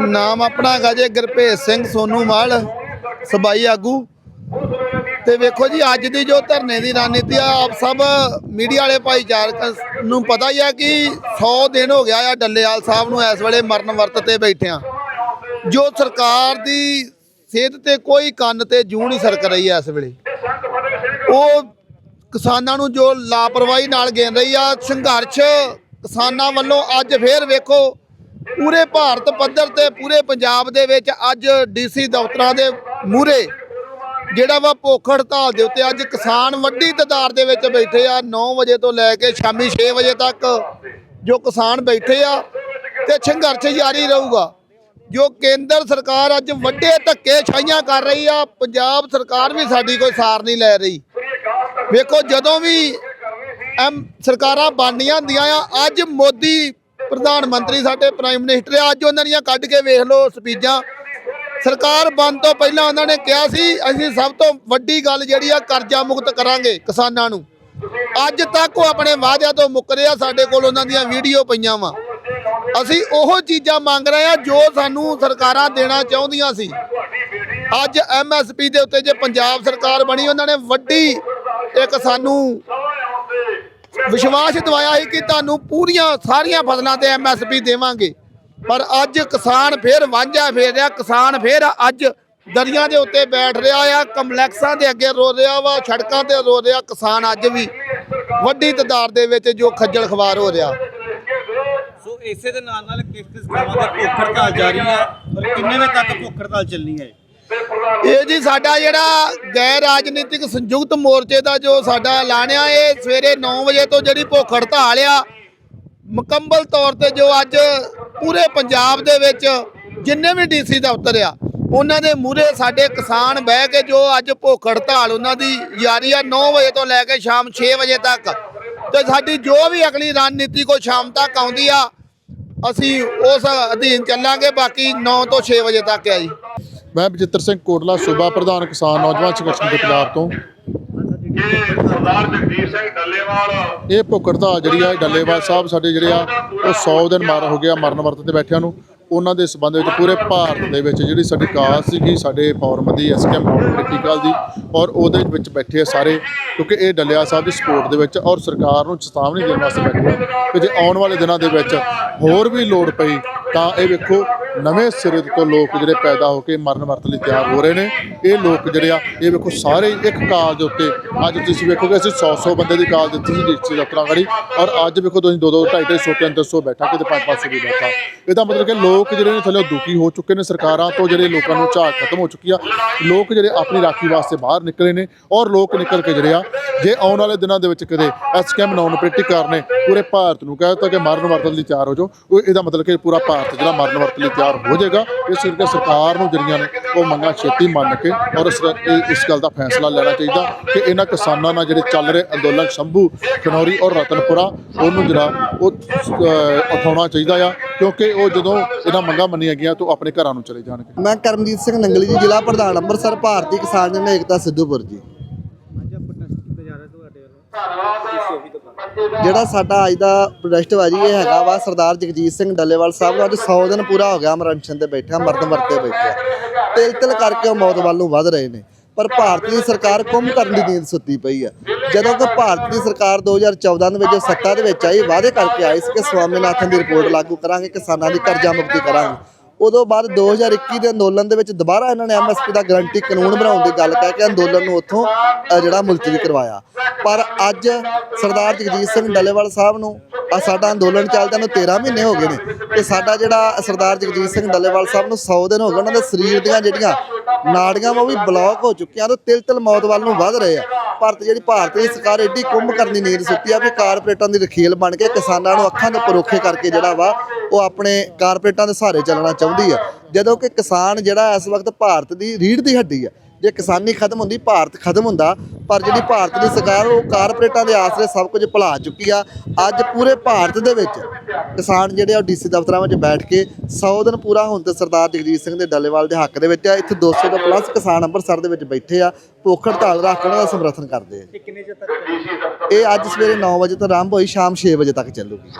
ਨਾਮ ਆਪਣਾ ਹੈਗਾ ਜੇ ਗੁਰਭੇਜ ਸਿੰਘ ਸੋਨੂ ਮਾਲ, ਸਬਾਈ ਆਗੂ। ਤੇ ਵੇਖੋ ਜੀ, ਅੱਜ ਦੀ ਜੋ ਧਰਨੇ ਦੀ ਰਣਨੀਤੀ ਆ, ਆਪ ਸਭ ਮੀਡੀਆ ਵਾਲੇ ਭਾਈਚਾਰਕ ਨੂੰ ਪਤਾ ਹੀ ਆ ਕਿ 100 ਦਿਨ ਹੋ ਗਿਆ ਆ ਡੱਲੇਵਾਲ ਸਾਹਿਬ ਨੂੰ ਇਸ ਵੇਲੇ ਮਰਨ ਵਰਤ ਤੇ ਬੈਠਿਆਂ। ਜੋ ਸਰਕਾਰ ਦੀ ਸਿਹਤ ਤੇ ਕੋਈ ਕੰਨ ਤੇ ਜੂੰ ਨਹੀਂ ਸਰਕ ਰਹੀ ਐ ਇਸ ਵੇਲੇ। ਉਹ ਕਿਸਾਨਾਂ ਨੂੰ ਜੋ ਲਾਪਰਵਾਹੀ ਨਾਲ ਗੇਨ ਰਹੀ ਆ, ਸੰਘਰਸ਼ ਕਿਸਾਨਾਂ ਵੱਲੋਂ ਅੱਜ ਫੇਰ ਵੇਖੋ ਪੂਰੇ ਭਾਰਤ ਪੱਧਰ ਤੇ ਪੂਰੇ ਪੰਜਾਬ ਦੇ ਵਿੱਚ ਅੱਜ ਡੀਸੀ ਦਫ਼ਤਰਾਂ ਦੇ ਮੂਹਰੇ ਜਿਹੜਾ ਵਾ ਭੁੱਖ ਹੜਤਾਲ ਦੇ ਉੱਤੇ ਅੱਜ ਕਿਸਾਨ ਵੱਡੀ ਤਾਦਾਦ ਦੇ ਵਿੱਚ ਬੈਠੇ ਆ 9 ਵਜੇ ਤੋਂ ਲੈ ਕੇ ਸ਼ਾਮੀ 6 ਵਜੇ ਤੱਕ ਜੋ ਕਿਸਾਨ ਬੈਠੇ ਆ ਤੇ ਸੰਘਰਸ਼ ਜਾਰੀ ਰਹੂਗਾ। ਜੋ ਕੇਂਦਰ ਸਰਕਾਰ ਅੱਜ ਵੱਡੇ ਧੱਕੇ ਛਾਈਆਂ ਕਰ ਰਹੀ ਆ, ਪੰਜਾਬ ਸਰਕਾਰ ਵੀ ਸਾਡੀ ਕੋਈ ਸਾਰ ਨਹੀਂ ਲੈ ਰਹੀ। ਵੇਖੋ ਜਦੋਂ ਵੀ ਐਮ ਸਰਕਾਰਾਂ ਬਣਦੀਆਂ ਹੁੰਦੀਆਂ ਆ, ਅੱਜ ਮੋਦੀ ਪ੍ਰਧਾਨ ਮੰਤਰੀ ਸਾਡੇ ਪ੍ਰਾਈਮ ਮਿਨਿਸਟਰ ਆ, ਅੱਜ ਉਹਨਾਂ ਦੀਆਂ ਕੱਢ ਕੇ ਵੇਖ ਲਓ ਸਪੀਜਾਂ। ਸਰਕਾਰ ਬਣ ਤੋਂ ਪਹਿਲਾਂ ਉਹਨਾਂ ਨੇ ਕਿਹਾ ਸੀ, ਅਸੀਂ ਸਭ ਤੋਂ ਵੱਡੀ ਗੱਲ ਜਿਹੜੀ ਆ, ਕਰਜ਼ਾ ਮੁਕਤ ਕਰਾਂਗੇ ਕਿਸਾਨਾਂ ਨੂੰ। ਅੱਜ ਤੱਕ ਉਹ ਆਪਣੇ ਵਾਅਦਿਆਂ ਤੋਂ ਮੁੱਕ ਰਿਹਾ ਸਾਡੇ ਕੋਲ ਉਹਨਾਂ ਦੀਆਂ ਵੀਡੀਓ ਪਈਆਂ ਵਾ। ਅਸੀਂ ਉਹ ਚੀਜ਼ਾਂ ਮੰਗ ਰਹੇ ਆ, ਜੋ ਸਾਨੂੰ ਸਰਕਾਰਾਂ ਦੇਣਾ ਚਾਹੁੰਦੀਆਂ ਸੀ। ਅੱਜ ਐਮਐਸਪੀ ਦੇ ਉੱਤੇ ਜੇ ਪੰਜਾਬ ਸਰਕਾਰ ਬਣੀ, ਉਹਨਾਂ ਨੇ ਵੱਡੀ ਇੱਕ ਸਾਨੂੰ ਵਿਸ਼ਵਾਸ ਦਿਵਾਇਆ ਸੀ ਕਿ ਤੁਹਾਨੂੰ ਪੂਰੀਆਂ ਸਾਰੀਆਂ ਫਸਲਾਂ ਤੇ ਐਮਐਸਪੀ ਦੇਵਾਂਗੇ। ਪਰ ਅੱਜ ਕਿਸਾਨ ਫੇਰ ਵਾਂਝਾ ਫੇਰ ਰਿਹਾ। ਕਿਸਾਨ ਫੇਰ ਅੱਜ ਦਰਿਆ ਦੇ ਉੱਤੇ ਬੈਠ ਰਿਹਾ ਆ, ਕੰਪਲੈਕਸਾਂ ਦੇ ਅੱਗੇ ਰੋ ਰਿਹਾ ਵਾ, ਸੜਕਾਂ ਤੇ ਰੋ ਰਿਹਾ। ਕਿਸਾਨ ਅੱਜ ਵੀ ਵੱਡੀ ਤਾਦਾਦ ਦੇ ਵਿੱਚ ਜੋ ਖੱਜਲ ਖਵਾਰ ਹੋ ਰਿਹਾ। ਸੋ ਇਸੇ ਦੇ ਨਾਲ ਨਾਲ ਕਿਸ ਕਿਸ ਥਾਵਾਂ ਤੇ ਭੁੱਖ ਹੜਤਾਲ ਜਾਰੀ ਹੈ ਔਰ ਕਿੰਨੇ ਵਜੇ ਤੱਕ ਭੁੱਖ ਹੜਤਾਲ ਚੱਲਣੀ ਹੈ? ਇਹ ਜੀ ਸਾਡਾ ਜਿਹੜਾ ਗੈਰ ਰਾਜਨੀਤਿਕ ਸੰਯੁਕਤ ਮੋਰਚੇ ਦਾ ਜੋ ਸਾਡਾ ਐਲਾਨ ਆ, ਇਹ ਸਵੇਰੇ 9 ਵਜੇ ਤੋਂ ਜਿਹੜੀ ਭੁੱਖ ਹੜਤਾਲ ਆ, ਮੁਕੰਮਲ ਤੌਰ ਤੇ ਜੋ ਅੱਜ ਪੂਰੇ ਪੰਜਾਬ ਦੇ ਵਿੱਚ ਜਿੰਨੇ ਵੀ ਡੀਸੀ ਦਫ਼ਤਰ ਆ, ਉਹਨਾਂ ਦੇ ਮੂਹਰੇ ਸਾਡੇ ਕਿਸਾਨ ਬਹਿ ਕੇ ਜੋ ਅੱਜ ਭੁੱਖ ਹੜਤਾਲ ਉਹਨਾਂ ਦੀ ਜਾਰੀ ਆ 9 ਵਜੇ ਤੋਂ ਲੈ ਕੇ ਸ਼ਾਮ 6 ਵਜੇ ਤੱਕ। ਤੇ ਸਾਡੀ ਜੋ ਵੀ ਅਗਲੀ ਰਣਨੀਤੀ ਕੋ ਸ਼ਾਮ ਤੱਕ ਆਉਂਦੀ ਆ, ਅਸੀਂ ਉਸ ਅਧੀਨ ਚੱਲਾਂਗੇ, ਬਾਕੀ 9 ਤੋਂ 6 ਵਜੇ ਤੱਕ ਆ ਜੀ। ਮੈਂ ਬਚਿੱਤਰ ਸਿੰਘ ਕੋਟਲਾ, ਸੂਬਾ ਪ੍ਰਧਾਨ ਕਿਸਾਨ ਨੌਜਵਾਨ ਸੰਗਠਨ ਦੇ ਪੰਜਾਬ ਤੋਂ। ਇਹ ਸਰਦਾਰ ਜਗਦੀਪ ਸਿੰਘ ਡੱਲੇਵਾਲ ਇਹ ਭੁੱਖ ਜਿਹੜੀ ਆ ਡੱਲੇਵਾਲ ਸਾਹਿਬ ਸਾਡੇ ਜਿਹੜੇ ਆ, ਉਹ 100 ਦਿਨ ਮਾਰ ਹੋ ਗਿਆ ਮਰਨ ਵਰਤ ਤੇ ਬੈਠਿਆਂ ਨੂੰ। ਉਹਨਾਂ ਦੇ ਸਬੰਧ ਵਿੱਚ ਪੂਰੇ ਭਾਰਤ ਦੇ ਵਿੱਚ ਜਿਹੜੀ ਸਾਡੀ ਕਾਸ ਸੀਗੀ, ਸਾਡੇ ਫੋਰਮ ਦੀ ਐਸਕੇਐਮ ਪੋਲੀਟੀਕਲ ਦੀ, ਔਰ ਉਹਦੇ ਵਿੱਚ ਬੈਠੇ ਆ ਸਾਰੇ, ਕਿਉਂਕਿ ਇਹ ਡੱਲੇਵਾਲ ਸਾਹਿਬ ਦੀ ਸਪੋਰਟ ਦੇ ਵਿੱਚ ਔਰ ਸਰਕਾਰ ਨੂੰ ਚੇਤਾਵਨੀ ਦੇਣ ਵਾਸਤੇ ਬੈਠੇ ਆ ਕਿ ਜੇ ਆਉਣ ਵਾਲੇ ਦਿਨਾਂ ਦੇ ਵਿੱਚ ਹੋਰ ਵੀ ਲੋੜ ਪਈ, ਤਾਂ ਇਹ ਵੇਖੋ ਨਵੇਂ ਸਿਰੇ ਤੋਂ ਲੋਕ ਜਿਹੜੇ ਪੈਦਾ ਹੋ ਕੇ ਮਰਨ ਵਰਤ ਲਈ ਤਿਆਰ ਹੋ ਰਹੇ ਨੇ, ਇਹ ਲੋਕ ਜਿਹੜੇ ਆ, ਇਹ ਵੇਖੋ ਸਾਰੇ ਇੱਕ ਕਾਲ ਦੇ ਉੱਤੇ, ਅੱਜ ਤੁਸੀਂ ਵੇਖੋਗੇ ਅਸੀਂ 100 100 ਬੰਦੇ ਦੀ ਕਾਲ ਦਿੱਤੀ ਸੀ ਡਿਸਟ੍ਰਿਕਟ ਦਫ਼ਤਰਾਂ ਵਾਲੀ ਔਰ ਅੱਜ ਵੇਖੋ ਤੁਸੀਂ 2 2 2.5 300 300 ਬੈਠਾ ਕਿਤੇ 5 500 ਵੀ ਬੈਠਾ। ਇਹਦਾ ਮਤਲਬ ਕਿ ਲੋਕ ਜਿਹੜੇ ਨੇ ਥੱਲੇ ਦੁਖੀ ਹੋ ਚੁੱਕੇ ਨੇ, ਸਰਕਾਰਾਂ ਤੋਂ ਜਿਹੜੇ ਲੋਕਾਂ ਨੂੰ ਝਾਕ ਖਤਮ ਹੋ ਚੁੱਕੀ ਆ, ਲੋਕ ਜਿਹੜੇ ਆਪਣੀ ਰਾਖੀ ਵਾਸਤੇ ਬਾਹਰ ਨਿਕਲੇ ਨੇ, ਔਰ ਲੋਕ ਨਿਕਲ ਕੇ ਜਿਹੜੇ ਆ, ਜੇ ਆਉਣ ਵਾਲੇ ਦਿਨਾਂ ਦੇ ਵਿੱਚ ਕਦੇ ਐਸਕੇਐਮ ਨੌਨ ਪ੍ਰੀਟੀਕਾਰ ਨੇ ਪੂਰੇ ਭਾਰਤ ਨੂੰ ਕਹਿ ਦਿੱਤਾ ਕਿ ਮਰਨ ਵਰਤਣ ਲਈ ਤਿਆਰ ਹੋ ਜਾਓ, ਉਹ ਇਹਦਾ ਮਤਲਬ ਕਿ ਪੂਰਾ ਭਾਰਤ ਜਿਹੜਾ ਮਰਨ ਵਰਤਣ ਲਈ ਤਿਆਰ ਹੋ ਜਾਏਗਾ। ਇਸ ਕਰਕੇ ਸਰਕਾਰ ਨੂੰ ਜਿਹੜੀਆਂ ਨੇ ਉਹ ਮੰਗਾਂ ਛੇਤੀ ਮੰਨ ਕੇ ਔਰ ਇਸ ਇਸ ਗੱਲ ਦਾ ਫੈਸਲਾ ਲੈਣਾ ਚਾਹੀਦਾ ਕਿ ਇਹਨਾਂ ਕਿਸਾਨਾਂ ਨਾਲ ਜਿਹੜੇ ਚੱਲ ਰਹੇ ਅੰਦੋਲਨ ਸ਼ੰਭੂ ਖਨੌਰੀ ਔਰ ਰਤਨਪੁਰਾ ਉਹਨੂੰ ਜਿਹੜਾ ਉਹ ਉਠਾਉਣਾ ਚਾਹੀਦਾ ਆ। ਕਿਉਂਕਿ ਉਹ ਜਦੋਂ ਇਹਨਾਂ ਮੰਗਾਂ ਮੰਨੀਆਂ ਗਈਆਂ ਤਾਂ ਆਪਣੇ ਘਰਾਂ ਨੂੰ ਚਲੇ ਜਾਣਗੇ। ਮੈਂ ਕਰਮਜੀਤ ਸਿੰਘ ਨੰਗਲੀ ਜੀ ਜ਼ਿਲ੍ਹਾ ਪ੍ਰਧਾਨ ਅੰਮ੍ਰਿਤਸਰ ਭਾਰਤੀ ਕਿਸਾਨ ਜਨ ਏਕਤਾ ਸਿੱਧੂਪੁਰ ਜੀ ਜਿਹੜਾ ਸਾਡਾ ਅੱਜ ਦਾ ਪ੍ਰੋਟੈਸਟ ਵਾ ਜੀ, ਇਹ ਹੈਗਾ ਵਾ ਸਰਦਾਰ ਜਗਜੀਤ ਸਿੰਘ ਡੱਲੇਵਾਲ ਸਾਹਿਬ ਦਾ ਅੱਜ 100 ਦਿਨ ਪੂਰਾ ਹੋ ਗਿਆ ਅਮਰੰਸ਼ਨ ਤੇ ਬੈਠਿਆ ਮਰਦ ਵਰਤੇ ਬੈਠਿਆ ਤਿਲ ਤਿਲ ਕਰਕੇ ਉਹ ਮੌਤ ਵੱਲ ਨੂੰ ਵੱਧ ਰਹੇ ਨੇ। ਪਰ ਭਾਰਤ ਦੀ ਸਰਕਾਰ ਕੁੰਭ ਕਰਨ ਦੀ ਨੀਂਦ ਸੁੱਤੀ ਪਈ ਆ। ਜਦੋਂ ਕਿ ਭਾਰਤ ਦੀ ਸਰਕਾਰ 2014 ਦੇ ਵਿੱਚ ਸੱਤਾ ਦੇ ਵਿੱਚ ਆਈ, ਵਾਅਦੇ ਕਰਕੇ ਆਈ ਸੀ ਕਿ ਸਵਾਮੀਨਾਥਨ ਦੀ ਰਿਪੋਰਟ ਲਾਗੂ ਕਰਾਂਗੇ, ਕਿਸਾਨਾਂ ਦੀ ਕਰਜ਼ਾ ਮੁਕਤੀ ਕਰਾਂਗੇ। ਉਦੋਂ ਬਾਅਦ 2021 ਦੇ ਅੰਦੋਲਨ ਦੇ ਵਿੱਚ ਦੁਬਾਰਾ ਇਹਨਾਂ ਨੇ ਐਮਐਸਪੀ ਦਾ ਗਰੰਟੀ ਕਾਨੂੰਨ ਬਣਾਉਣ ਦੀ ਗੱਲ ਕਹਿ ਕੇ ਅੰਦੋਲਨ ਨੂੰ ਉੱਥੋਂ ਜਿਹੜਾ ਮੁਲਤਵੀ ਕਰਵਾਇਆ। ਪਰ ਅੱਜ ਸਰਦਾਰ ਜਗਜੀਤ ਸਿੰਘ ਡੱਲੇਵਾਲ ਸਾਹਿਬ ਨੂੰ ਆ ਸਾਡਾ ਅੰਦੋਲਨ ਚੱਲਦਾ ਨੂੰ 13 ਮਹੀਨੇ ਹੋ ਗਏ ਨੇ ਤੇ ਸਾਡਾ ਜਿਹੜਾ ਸਰਦਾਰ ਜਗਜੀਤ ਸਿੰਘ ਡੱਲੇਵਾਲ ਸਾਹਿਬ ਨੂੰ 100 ਦਿਨ ਹੋ ਗਏ, ਉਹਨਾਂ ਦੇ ਸਰੀਰ ਦੀਆਂ ਜਿਹੜੀਆਂ ਨਾੜੀਆਂ ਵਾ ਉਹ ਵੀ ਬਲੌਕ ਹੋ ਚੁੱਕੀਆਂ ਤੇ ਤਿਲ ਤਿਲ ਮੌਤ ਵੱਲ ਨੂੰ ਵੱਧ ਰਹੇ ਆ। ਭਾਰਤ ਜਿਹੜੀ ਭਾਰਤ ਦੀ ਸਰਕਾਰ ਐਡੀ ਕੁੰਭ ਕਰਨ ਦੀ ਨੀਂਦ ਸੁੱਤੀ ਆ ਵੀ ਕਾਰਪੋਰੇਟਾਂ ਦੀ ਰਖੀਲ ਬਣ ਕੇ ਕਿਸਾਨਾਂ ਨੂੰ ਅੱਖਾਂ ਦੇ ਪਰੋਖੇ ਕਰਕੇ ਜਿਹੜਾ ਵਾ ਉਹ ਆਪਣੇ ਕਾਰਪੋਰੇਟਾਂ ਦੇ ਸਹਾਰੇ ਚੱਲਣਾ ਚਾਹੁੰਦੀ ਆ। ਜਦੋਂ ਕਿ ਕਿਸਾਨ ਜਿਹੜਾ ਇਸ ਵਕਤ ਭਾਰਤ ਦੀ ਰੀੜ ਦੀ ਹੱਡੀ ਆ ਜੇ ਕਿਸਾਨੀ ਖਤਮ ਹੁੰਦੀ ਭਾਰਤ ਖਤਮ ਹੁੰਦਾ ਪਰ ਜਿਹੜੀ ਭਾਰਤ ਦੀ ਸਰਕਾਰ ਉਹ ਕਾਰਪੋਰੇਟਾਂ ਦੇ ਆਸਰੇ ਸਭ ਕੁਝ ਭੁਲਾ ਚੁੱਕੀ ਆ। ਅੱਜ ਪੂਰੇ ਭਾਰਤ ਦੇ ਵਿੱਚ ਕਿਸਾਨ ਜਿਹੜੇ ਆ ਡੀਸੀ ਦਫ਼ਤਰਾਂ ਵਿੱਚ ਬੈਠ ਕੇ 100 ਦਿਨ ਪੂਰਾ ਹੋਣ ਤੇ ਸਰਦਾਰ ਜਗਜੀਤ ਸਿੰਘ ਦੇ ਡੱਲੇਵਾਲ ਦੇ ਹੱਕ ਦੇ ਵਿੱਚ ਆ। ਇੱਥੇ 200 ਤੋਂ ਪਲੱਸ ਕਿਸਾਨ ਅੰਮ੍ਰਿਤਸਰ ਦੇ ਵਿੱਚ ਬੈਠੇ ਆ। ਭੁੱਖ ਹੜਤਾਲ ਰੱਖ ਉਹਨਾਂ ਦਾ ਸਮਰਥਨ ਕਰਦੇ ਆ। ਇਹ ਅੱਜ ਸਵੇਰੇ 9 ਵਜੇ ਤੋਂ ਆਰੰਭ ਹੋਈ ਸ਼ਾਮ 6 ਵਜੇ ਤੱਕ ਚੱਲੂਗੀ।